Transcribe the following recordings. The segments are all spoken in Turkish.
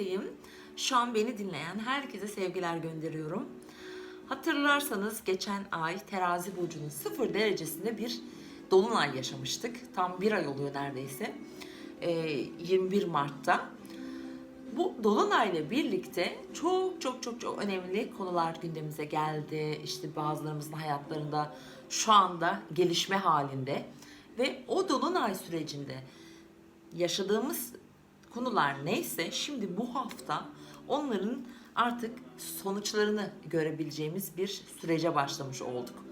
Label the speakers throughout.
Speaker 1: birlikteyim. Şu an beni dinleyen herkese sevgiler gönderiyorum. Hatırlarsanız geçen ay terazi burcunun sıfır derecesinde bir dolunay yaşamıştık. Tam bir ay oluyor neredeyse. Ee, 21 Mart'ta. Bu dolunayla birlikte çok çok çok çok önemli konular gündemimize geldi. İşte bazılarımızın hayatlarında şu anda gelişme halinde ve o dolunay sürecinde yaşadığımız konular neyse şimdi bu hafta onların artık sonuçlarını görebileceğimiz bir sürece başlamış olduk.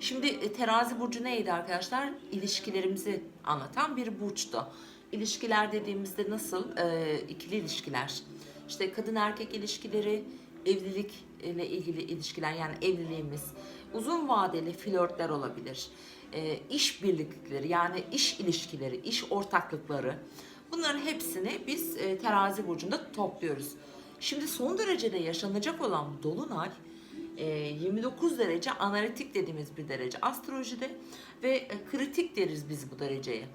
Speaker 1: Şimdi e, terazi burcu neydi arkadaşlar? İlişkilerimizi anlatan bir burçtu. İlişkiler dediğimizde nasıl? Ee, ikili ilişkiler. İşte kadın erkek ilişkileri, evlilik ile ilgili ilişkiler yani evliliğimiz, uzun vadeli flörtler olabilir. Ee, iş birlikleri yani iş ilişkileri, iş ortaklıkları. Bunların hepsini biz e, terazi burcunda topluyoruz. Şimdi son derecede yaşanacak olan dolunay e, 29 derece analitik dediğimiz bir derece astrolojide ve e, kritik deriz biz bu dereceye.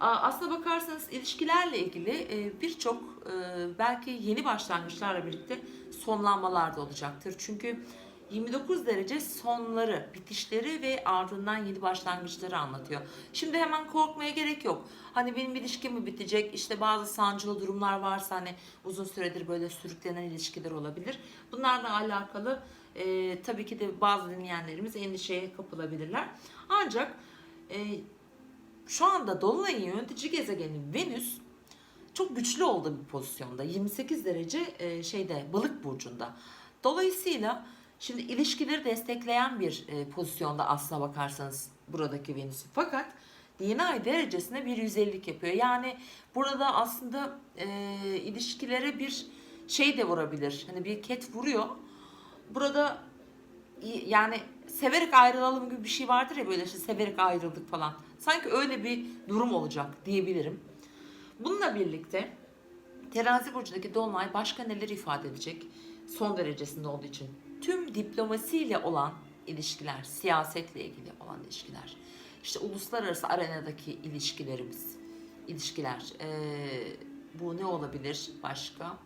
Speaker 1: Aslına bakarsanız ilişkilerle ilgili e, birçok e, belki yeni başlangıçlarla birlikte sonlanmalar da olacaktır. Çünkü 29 derece sonları, bitişleri ve ardından yeni başlangıçları anlatıyor. Şimdi hemen korkmaya gerek yok. Hani benim ilişkim mi bitecek? İşte bazı sancılı durumlar varsa hani uzun süredir böyle sürüklenen ilişkiler olabilir. Bunlarla alakalı e, tabii ki de bazı dinleyenlerimiz endişeye kapılabilirler. Ancak e, şu anda Dolunay'ın yönetici gezegeni Venüs çok güçlü olduğu bir pozisyonda. 28 derece e, şeyde balık burcunda. Dolayısıyla şimdi ilişkileri destekleyen bir e, pozisyonda aslına bakarsanız buradaki Venüs. Fakat yeni ay derecesine bir yüzeylik yapıyor. Yani burada aslında e, ilişkilere bir şey de vurabilir. Hani bir ket vuruyor. Burada yani severek ayrılalım gibi bir şey vardır ya böyle işte severek ayrıldık falan. Sanki öyle bir durum olacak diyebilirim. Bununla birlikte terazi burcundaki dolunay başka neler ifade edecek? Son derecesinde olduğu için. Tüm diplomasiyle olan ilişkiler, siyasetle ilgili olan ilişkiler. işte uluslararası arenadaki ilişkilerimiz, ilişkiler. Ee, bu ne olabilir başka?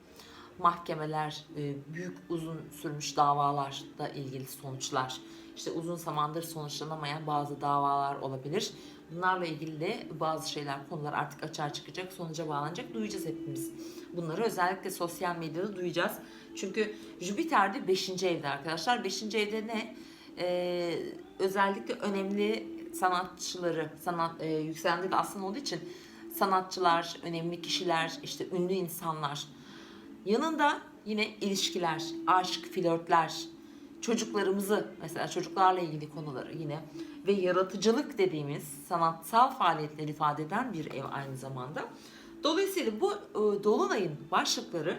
Speaker 1: Mahkemeler, e, büyük uzun sürmüş davalarla ilgili sonuçlar, işte uzun zamandır sonuçlanamayan bazı davalar olabilir. Bunlarla ilgili de bazı şeyler, konular artık açığa çıkacak, sonuca bağlanacak. Duyacağız hepimiz. Bunları özellikle sosyal medyada duyacağız. Çünkü Jüpiter de 5. evde arkadaşlar. 5. evde ne? Ee, özellikle önemli sanatçıları, sanat e, yükselende de aslında olduğu için sanatçılar, önemli kişiler, işte ünlü insanlar, Yanında yine ilişkiler, aşk, flörtler, çocuklarımızı mesela çocuklarla ilgili konuları yine ve yaratıcılık dediğimiz sanatsal faaliyetleri ifade eden bir ev aynı zamanda. Dolayısıyla bu e, dolunayın başlıkları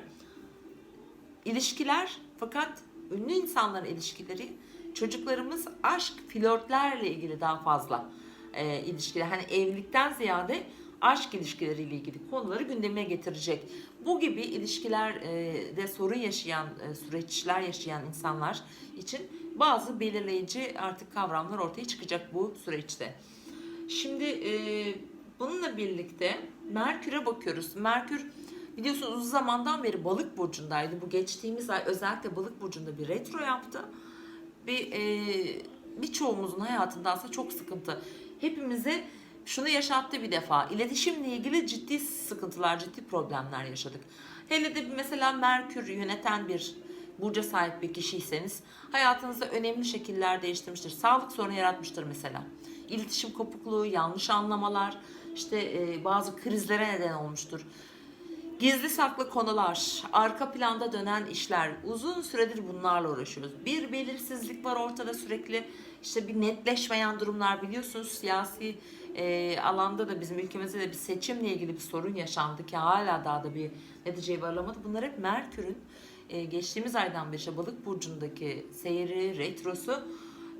Speaker 1: ilişkiler fakat ünlü insanların ilişkileri çocuklarımız aşk, flörtlerle ilgili daha fazla e, ilişkiler. Hani evlilikten ziyade aşk ilişkileriyle ilgili konuları gündeme getirecek. Bu gibi ilişkilerde sorun yaşayan, e, süreçler yaşayan insanlar için bazı belirleyici artık kavramlar ortaya çıkacak bu süreçte. Şimdi e, bununla birlikte Merkür'e bakıyoruz. Merkür biliyorsunuz uzun zamandan beri balık burcundaydı. Bu geçtiğimiz ay özellikle balık burcunda bir retro yaptı. Bir e, birçoğumuzun hayatında aslında çok sıkıntı. Hepimize şunu yaşattı bir defa. İletişimle ilgili ciddi sıkıntılar, ciddi problemler yaşadık. Hele de mesela Merkür yöneten bir burca sahip bir kişiyseniz hayatınızda önemli şekiller değiştirmiştir. Sağlık sorunu yaratmıştır mesela. İletişim kopukluğu, yanlış anlamalar, işte e, bazı krizlere neden olmuştur. Gizli saklı konular, arka planda dönen işler, uzun süredir bunlarla uğraşıyoruz. Bir belirsizlik var ortada sürekli, işte bir netleşmeyen durumlar biliyorsunuz siyasi e, alanda da bizim ülkemizde de bir seçimle ilgili bir sorun yaşandı ki hala daha da bir neticeyi varlamadı. Bunlar hep Merkür'ün e, geçtiğimiz aydan beri işte balık burcundaki seyri, retrosu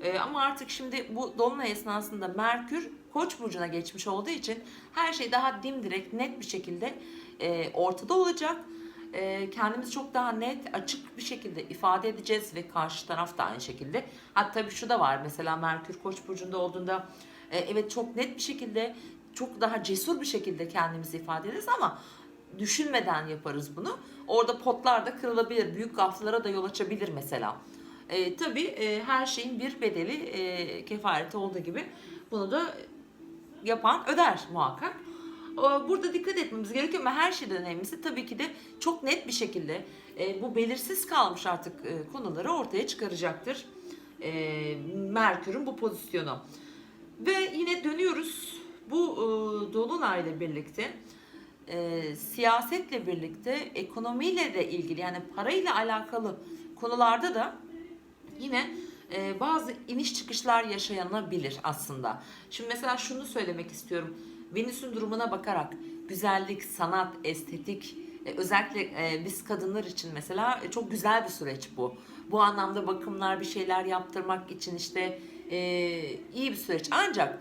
Speaker 1: e, ama artık şimdi bu dolunay esnasında Merkür Koç burcuna geçmiş olduğu için her şey daha dimdirek, net bir şekilde e, ortada olacak. E, kendimizi çok daha net, açık bir şekilde ifade edeceğiz ve karşı taraf da aynı şekilde. Hatta tabii şu da var mesela Merkür Koç burcunda olduğunda e, evet çok net bir şekilde, çok daha cesur bir şekilde kendimizi ifade ederiz ama düşünmeden yaparız bunu. Orada potlar da kırılabilir, büyük gaflara da yol açabilir mesela. E, tabii e, her şeyin bir bedeli, e, kefareti olduğu gibi bunu da yapan öder muhakkak. O, Burada dikkat etmemiz gerekiyor ama her şeyden önemlisi tabii ki de çok net bir şekilde e, bu belirsiz kalmış artık e, konuları ortaya çıkaracaktır. E, Merkür'ün bu pozisyonu. Ve yine dönüyoruz bu e, Dolunay'la birlikte e, siyasetle birlikte ekonomiyle de ilgili yani parayla alakalı konularda da yine e, bazı iniş çıkışlar yaşayanabilir aslında. Şimdi mesela şunu söylemek istiyorum. Venüs'ün durumuna bakarak güzellik, sanat, estetik e, özellikle e, biz kadınlar için mesela e, çok güzel bir süreç bu. Bu anlamda bakımlar, bir şeyler yaptırmak için işte e, iyi bir süreç. Ancak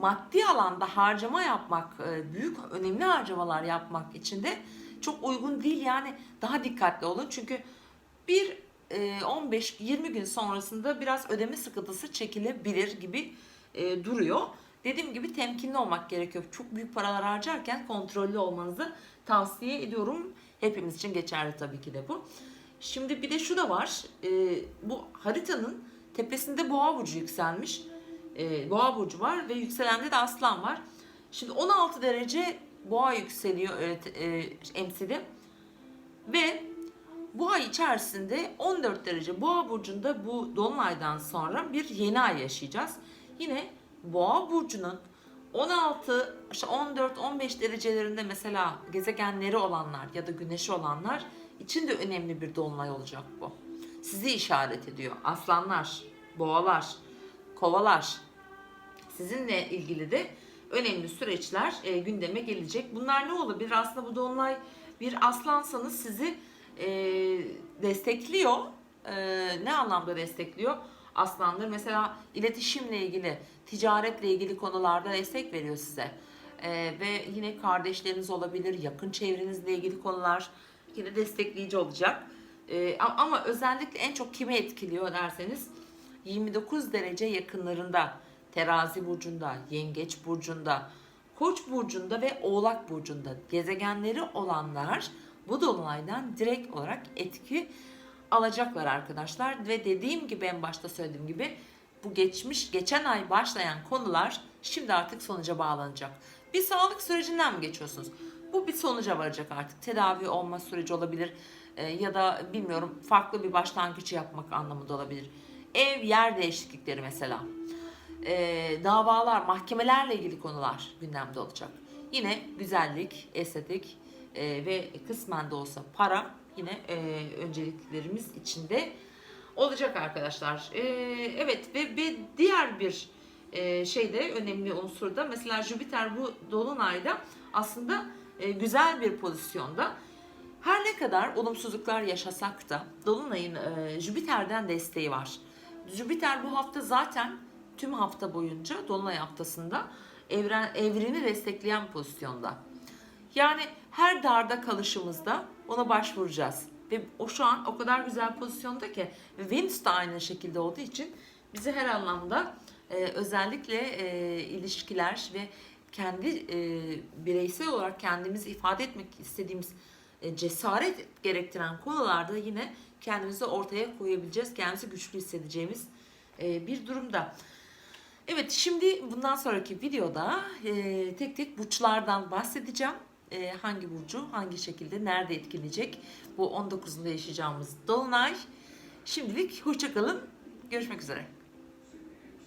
Speaker 1: maddi alanda harcama yapmak, e, büyük önemli harcamalar yapmak için de çok uygun değil. Yani daha dikkatli olun. Çünkü bir e, 15-20 gün sonrasında biraz ödeme sıkıntısı çekilebilir gibi e, duruyor. Dediğim gibi temkinli olmak gerekiyor. Çok büyük paralar harcarken kontrollü olmanızı tavsiye ediyorum. Hepimiz için geçerli tabii ki de bu. Şimdi bir de şu da var. E, bu haritanın tepesinde boğa burcu yükselmiş. E, boğa burcu var ve yükselende de aslan var. Şimdi 16 derece boğa yükseliyor e, e, emsili. Ve bu ay içerisinde 14 derece boğa burcunda bu dolunaydan sonra bir yeni ay yaşayacağız. Yine boğa burcunun 16 işte 14 15 derecelerinde mesela gezegenleri olanlar ya da güneşi olanlar için de önemli bir dolunay olacak bu. Sizi işaret ediyor. Aslanlar, boğalar, kovalar. Sizinle ilgili de önemli süreçler e, gündeme gelecek. Bunlar ne olabilir? Aslında bu dolunay bir aslansanız sizi e, destekliyor. E, ne anlamda destekliyor? Aslanlar mesela iletişimle ilgili, ticaretle ilgili konularda destek veriyor size. E, ve yine kardeşleriniz olabilir, yakın çevrenizle ilgili konular yine destekleyici olacak. E, ama özellikle en çok kimi etkiliyor derseniz 29 derece yakınlarında terazi burcunda, yengeç burcunda, koç burcunda ve oğlak burcunda gezegenleri olanlar bu dolunaydan direkt olarak etki alacaklar arkadaşlar ve dediğim gibi en başta söylediğim gibi bu geçmiş geçen ay başlayan konular şimdi artık sonuca bağlanacak. Bir sağlık sürecinden mi geçiyorsunuz? Bu bir sonuca varacak artık. Tedavi olma süreci olabilir e, ya da bilmiyorum farklı bir başlangıç yapmak anlamında olabilir. Ev yer değişiklikleri mesela. E, davalar, mahkemelerle ilgili konular gündemde olacak. Yine güzellik, estetik e, ve kısmen de olsa para yine e, önceliklerimiz içinde olacak arkadaşlar. E, evet ve, ve diğer bir e, şey önemli unsur da mesela Jüpiter bu dolunayda aslında e, güzel bir pozisyonda. Her ne kadar olumsuzluklar yaşasak da Dolunay'ın e, Jüpiter'den desteği var. Jüpiter bu hafta zaten tüm hafta boyunca Dolunay haftasında evren evreni destekleyen pozisyonda. Yani her darda kalışımızda ona başvuracağız. Ve o şu an o kadar güzel pozisyonda ki ve Venüs de aynı şekilde olduğu için bizi her anlamda e, özellikle e, ilişkiler ve kendi e, bireysel olarak kendimizi ifade etmek istediğimiz e, cesaret gerektiren konularda yine kendimizi ortaya koyabileceğiz. Kendimizi güçlü hissedeceğimiz e, bir durumda. Evet şimdi bundan sonraki videoda e, tek tek burçlardan bahsedeceğim. E, hangi burcu hangi şekilde nerede etkileyecek bu 19'unda yaşayacağımız dolunay. Şimdilik hoşçakalın. Görüşmek üzere.